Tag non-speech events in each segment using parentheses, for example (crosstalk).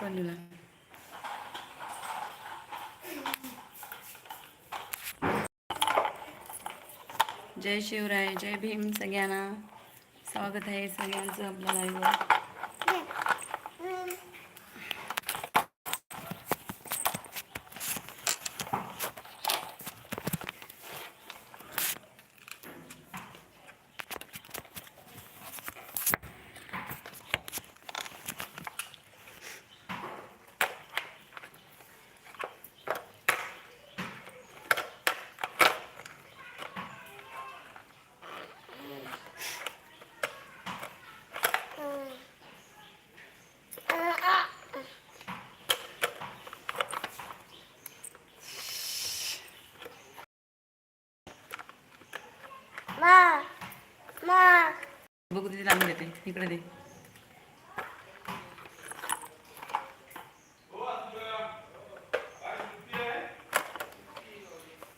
पनूला जय शिवराय जय भीम सगळ्यांना. स्वागत आहे सगळ्यांचं आपल्या लाईव्हवर बघू तिथे लांब देते इकडे दे.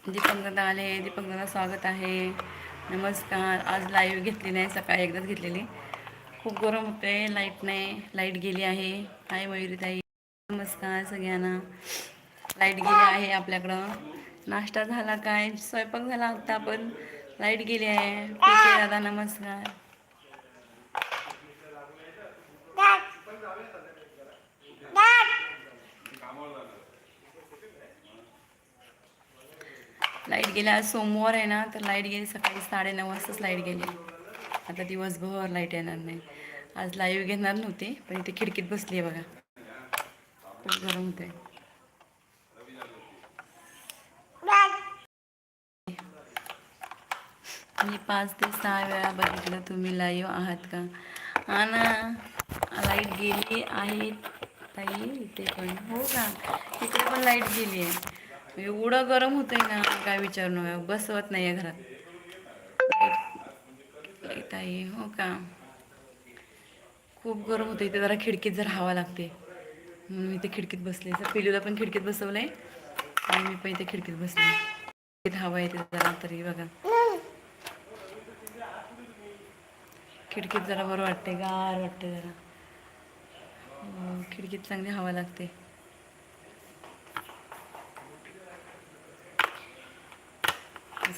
दीपंकदा आले. दीपंकदा स्वागत आहे. नमस्कार. आज लाईव्ह घेतली नाही सकाळी एकदाच घेतलेली. खूप गरम होते लाइट नाही. लाइट गेली आहे. हाय मयुरी ताई नमस्कार सगळ्यांना. लाइट गेली आहे आपल्याकडं. नाश्ता झाला काय? स्वयंपाक झाला होता पण लाइट गेली आहे. दादा नमस्कार. लाइट गेली आज सोमवार आहे ना तर लाइट गेली सकाळी साडेनऊ वाजताच लाइट गेली. आता दिवसभर लाइट येणार नाही. आज लाईव्ह घेणार नव्हती पण इथे खिडकीत बसली आहे बघा. खूप गरम होते मी पाच ते सहा वेळा बघितलं तुम्ही लाईव्ह आहात का? हा ना लाइट गेली आहे. ताई इथे पण. हो का? इकडे पण लाइट गेली आहे. एवढं गरम होतंय ना काय विचारू बसवत नाही आहे घरात लाइट आहे हो का? खूप गरम होतं इथे जरा खिडकीत जर हवा लागते. म्हणून मी इथे खिडकीत बसले. तर पिलूला पण खिडकीत बसवलं आहे आणि मी पण इथे खिडकीत बसले. खिडकीत हवा येते जरा तरी बघा. खिडकीत जरा बरं वाटते गार वाटते जरा. खिडकीत चांगली हवा लागते.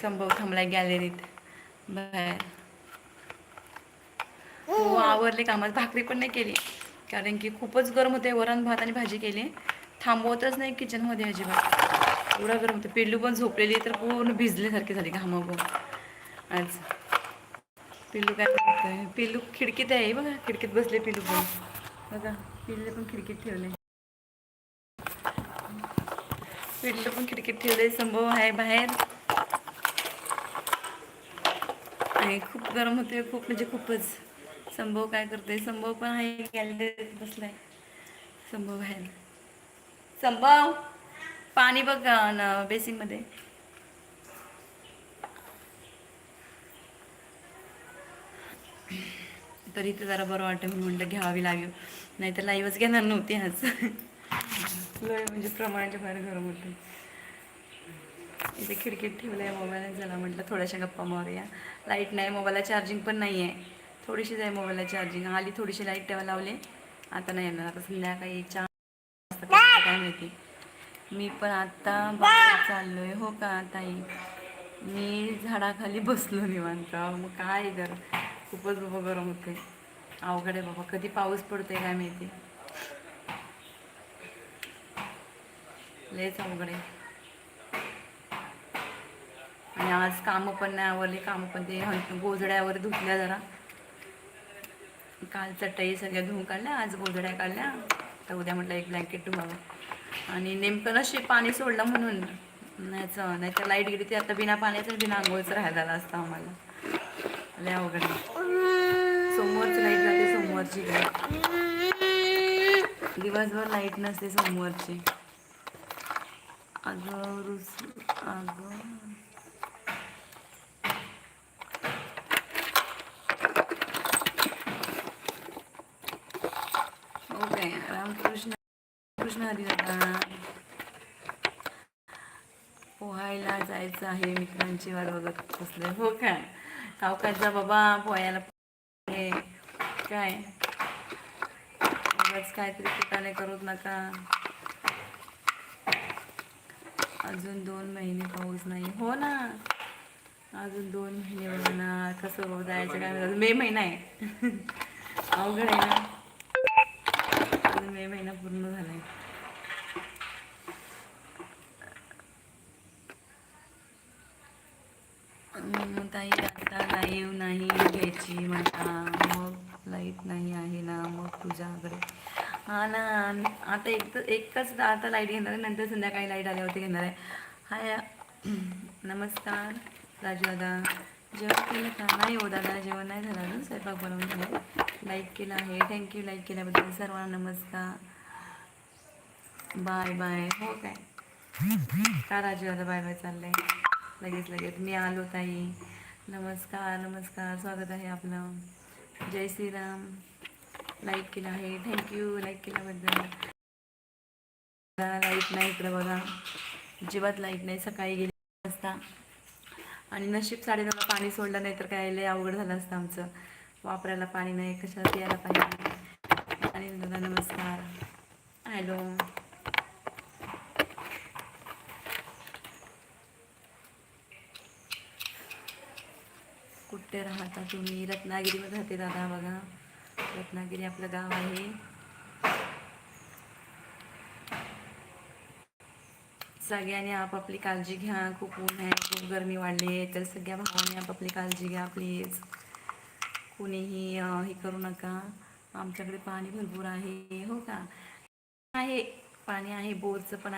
संभव थांबलाय गॅलरीत बाहेर हो आवरले कामात. भाकरी पण नाही केली. कारण की खूपच गरम होते वरण भात आणि भाजी केली. थांबवतच नाही किचनमध्ये अजिबात. एवढं गरम होतं पिल्लू पण झोपलेली तर पूर्ण भिजल्यासारखी झाली घामागून आज पिल्लू काय करतोय पिल्लू खिडकीत आहे बघा खिडकीत बसले पिल्लू पण. बघा पिल्लू पण खिडकीत ठेवले पिल्लू पण खिडकीत ठेवले संभव आहे बाहेर. आणि खूप गरम होते खूप म्हणजे खूपच. संभव काय करते संभव पण आहे गॅलरीत बसलाय. संभव बाहेर संभव! पाणी बघ ना बेसिनमध्ये. तरी ते जरा बरं वाटतं. मी म्हटलं घ्यावी लागेल नाही तर लाईव्हच घेणार नव्हती आज. लय म्हणजे प्रमाणाच्या बाहेर गरम म्हटलं इथे खिडकीत ठेवलं आहे मोबाईल झाला म्हटलं थोड्याशा गप्पा मारूया. लाइट नाही मोबाईलला चार्जिंग पण नाही आहे थोडीशीच आहे मोबाईलला चार्जिंग आली थोडीशी लाइट ठेवा लावले. आता नाही येणार. आता संध्याकाळी चार काय माहिती. मी पण आता बाहेर चाललोय. हो का ताई? मी झाडाखाली बसलो निवांत. मग काय तर खूपच बाबा गरम होते अवघड आहे बाबा. कधी पाऊस पडतोय काय माहिती? लयच अवघड आहे. आणि आज कामं पण नाही आवडली कामं पण ते गोजड्यावर धुतल्या जरा. काल चटई सगळ्या धुवून काढल्या आज गोजड्या काढल्या. तर उद्या म्हटलं एक ब्लँकेट धुवावं. आणि नेमकं नशी पाणी सोडलं म्हणून. नाहीचं नाही तर लाइट गेली ती आता बिना पाण्याचं बिना आंघोळचं राहायला असतं आम्हाला. लय अवघड सोमवारची लाइट जाते सोमवारची लाइट दिवसभर लाइट नसते सोमवारची अगं रुस अगं. ओके रामकृष्ण कृष्ण हरी दादा. पोहायला जायचं आहे मित्रांची वाट बघत बसले. हो काय सावकाशचा बाबा पोहायला हे काय? उगाच काहीतरी कुटाने करूच नका. अजून दोन महिने पाऊस नाही. हो ना? अजून दोन महिने बघा ना कसं जायचं काय मे महिना आहे. (laughs) अवघड आहे ना? अजून मे महिना पूर्ण झालाय. मग ताई आता लाईव्ह नाही घ्यायची म्हणता. मग लाइट नाही आहे ना मग तुझ्याकडे. हा ना आता एक तर एकच आता लाइट घेणार आहे नंतर संध्याकाळी लाइट आल्यावरती घेणार आहे. हाय नमस्कार राजू दादा. जेवण केलं का? नाही हो दादा जेवण नाही झालं अजून. स्वयंपाक बनवून झालं लाईक केलं आहे. थँक्यू लाईक केल्याबद्दल सर्वांना नमस्कार. बाय बाय हो काय? का राजू दादा बाय बाय चाललंय? लगेच लगेच. मी आलो ताई. नमस्कार नमस्कार. स्वागत आहे आपलं. जय श्रीराम. लाईक केलं आहे. थँक्यू लाईक केल्याबद्दल. लाइट नाही इकडं बघा. जीवात लाइट नाही. सकाळी गेली वाजता आणि नशीब साडेनऊला पाणी सोडलं नाही तर काय लय अवघड झालं असतं आमचं. वापरायला पाणी नाही. कशाला प्यायला पाहिजे आणि दादा नमस्कार. हॅलो कुठे राहता तुम्ही? रत्नागिरीमध्ये राहते दादा बघा. रत्नागिरी आपलं गाव आहे. सगळ्यांनी आपापली काळजी घ्या. खूप ऊन आहे खूप गरमी वाढली आहे. तर सगळ्या भावांनी आपापली काळजी घ्या प्लीज कुणीही हे करू नका. आमच्याकडे पाणी भरपूर आहे हो का? आहे पाणी आहे बोरचं पण आहे.